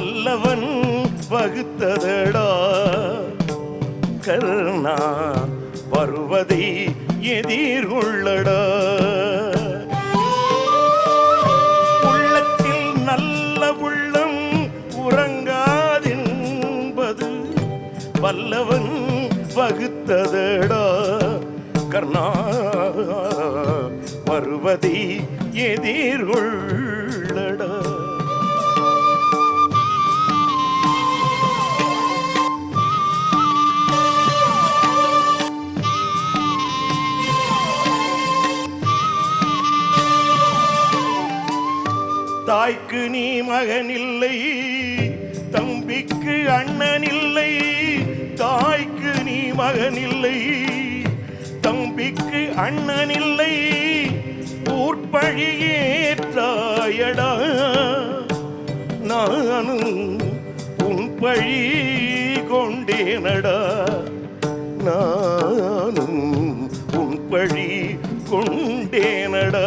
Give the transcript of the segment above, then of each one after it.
வல்லவன் வகுத்ததடா. கருணா வருவதை எதிர்கொள்ளடா உள்ளத்தில் நல்ல உள்ளம் உறங்காதென்பது வல்லவன் வகுத்ததடா. கர்ணா வருவதை எதிர்கொள்ளடா தாய்க்கு நீ மகனில்லை தம்பிக்கு அண்ணனில்லை தாய்க்கு நீ மகனில்லை தம்பிக்கு அண்ணனில்லை ஊர்பழியேற்றாயடா நானும் உன் பழி கொண்டேனடா நானும் உன் பழி கொண்டேனடா.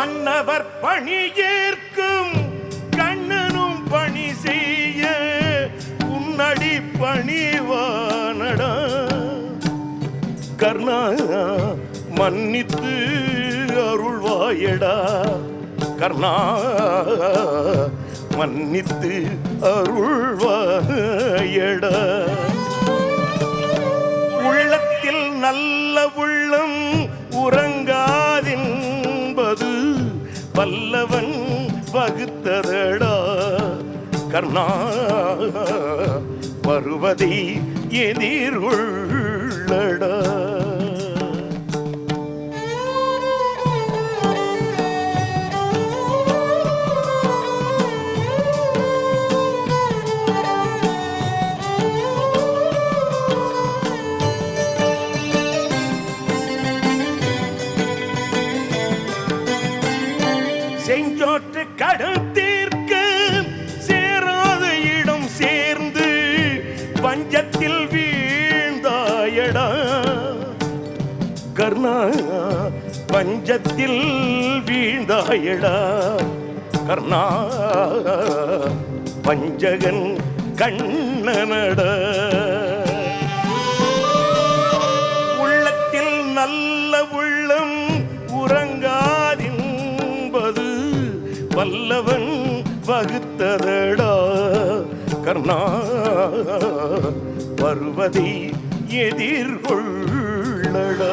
மன்னவர் பணி ஏற்கும் கண்ணனும் பணி செய்ய உன்னடி பணிவானடா கர்ணா மன்னித்து அருள்வாயடா. கர்ணா மன்னித்து அருள்வாயடா. வகுத்ததடா. கர்ணா வருவதை எதிர்கொள் பஞ்சத்தில் வீழ்ந்தாயடா. கர்ணா பஞ்சத்தில் வீழ்ந்தாயடா. கர்ணா பஞ்சகன் கண்ணனட. உள்ளத்தில் நல்ல உள்ளம் உறங்காதின்பது வல்லவன் வகுத்ததடா. கர்ணா வருவதை எதிர்கொள்ளடா.